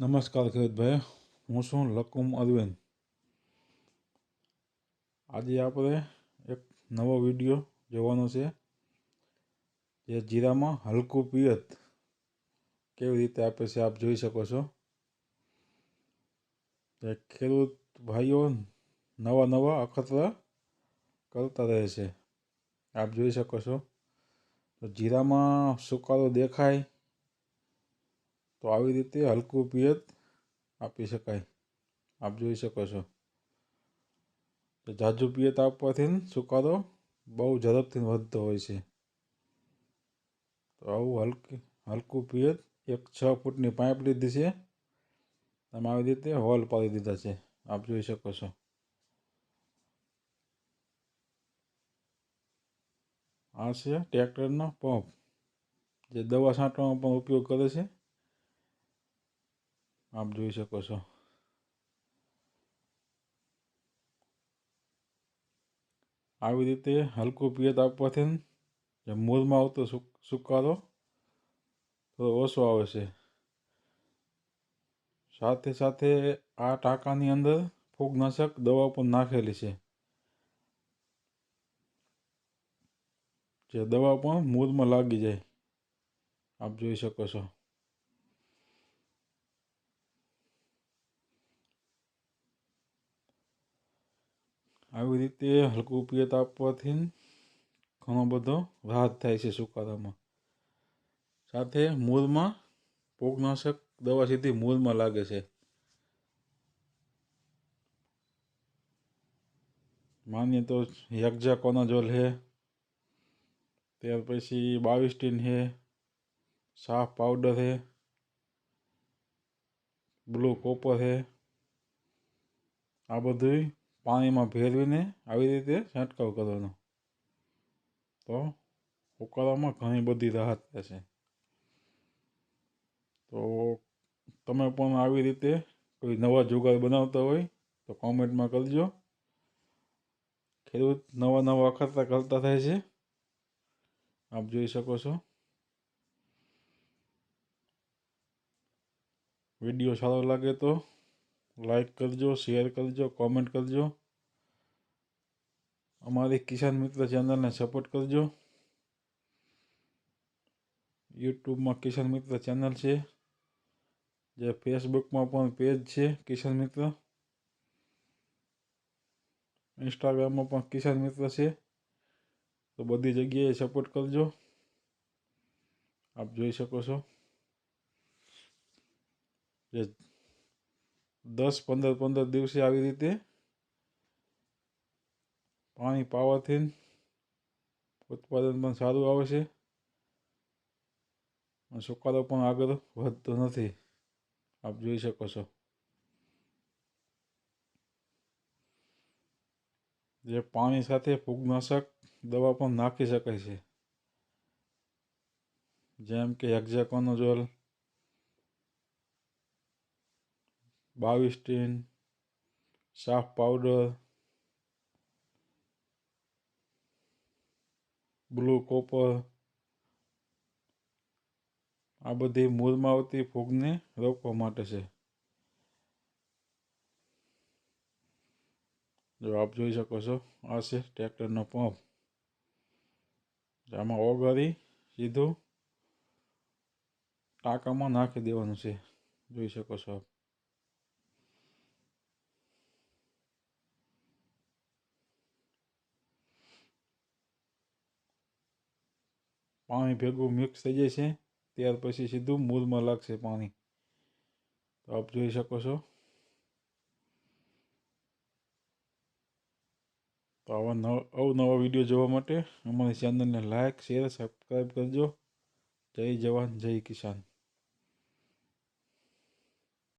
નમસ્કાર ખેડૂતભાઈ હું છું લકુમ અરવિંદ આજે આપણે એક નવો વીડિયો જોવાનો છે જે જીરામાં હલકું પિયત કેવી રીતે આપે છે આપ જોઈ શકો છો કે ખેડૂત ભાઈઓ નવા નવા અખતરા કરતા રહે છે આપ જોઈ શકો છો તો જીરામાં સુકારો દેખાય તો આવી રીતે હલકું પિયત આપી શકાય. આપ જોઈ શકો છો. તો જાજુ પિયત આપવાથી સુકારો બહુ ઝડપથી વધતો હોય છે. તો આવું હલકી, હલકું પિયત એક છ ફૂટની પાઇપ લીધી છે. તમે આવી રીતે હોલ પાડી દીધા છે. આપ જોઈ શકો છો. આ છે ટ્રેક્ટરનો પંપ. જે દવા છાંટવામાં પણ ઉપયોગ કરે છે. આપ જોઈ શકો છો. આવી રીતે હલકું પિયત આપવાથી જે મૂળમાં આવતો સુકારો થોડો ઓછો આવે છે. સાથે સાથે આ ટાંકાની અંદર ફૂગનાશક દવા પણ નાખેલી છે. જે દવા પણ મૂળમાં લાગી જાય. આપ જોઈ શકો છો. આવી રીતે હલકું પિયત આપવાથી ઘણો બધો રાહત થાય છે સુકારામાં. સાથે મૂળમાં પોગનાશક દવા સીધી મૂળમાં લાગે છે. માનીએ તો યક્ષાકોનાઝોલ હે? ત્યાર પછી બાવિસ્ટીન છે સાફ પાવડર છે બ્લુ કોપર છે આ બધું પાણીમાં ભેળવીને આવી રીતે છંટકાવ કરવાનો. તો ઉકાળામાં ઘણી બધી રાહત રહેશે તો તમે પણ આવી રીતે કોઈ નવા જુગાર બનાવતા હોય તો કોમેન્ટમાં કરજો. ખેડૂત નવા નવા કરતા કરતા થાય છે. આપ જોઈ શકો છો. વીડિયો સારો લાગે તો લાઈક કરજો શેર કરજો કોમેન્ટ કરજો અમારી કિસાન મિત્ર ચેનલને સપોર્ટ કરજો યુટ્યુબમાં કિસાન મિત્ર ચેનલ છે જે ફેસબુકમાં પણ પેજ છે કિસાન મિત્ર ઇન્સ્ટાગ્રામમાં પણ કિસાન મિત્ર છે તો બધી જગ્યાએ સપોર્ટ કરજો આપ જોઈ શકો છો। જે દસ, પંદર પંદર દિવસે આવી રીતે પાણી પાવાથી ઉત્પાદન પણ સારું આવે છે અને સુકારો પણ આગળ વધતો નથી. આપ જોઈ શકો છો. જે પાણી સાથે ફૂગનાશક દવા પણ નાખી શકાય છે. જેમ કે હેક્ઝાકોનોઝોલ ટીન સાફ પાવડર, બ્લુ કોપર. આ બધી મૂળમાં આવતી ફૂગને રોકવા માટે છે. જો આપ જોઈ શકો છો, આ છે ટ્રેક્ટરનો પંપ. આમાં ઓગળી સીધું ટાંકામાં નાખી દેવાનું છે. જોઈ શકો છો આપ. પાણી ભેગું મિક્સ થઈ જાય છે, ત્યાર પછી સીધું મૂળમાં લાગશે પાણી. તો આપ જોઈ શકો છો. તો આવા નવા, અવનવા વીડિયો જોવા માટે અમારી ચેનલને લાઇક શેર સબસ્ક્રાઈબ કરજો. જય જવાન, જય કિસાન.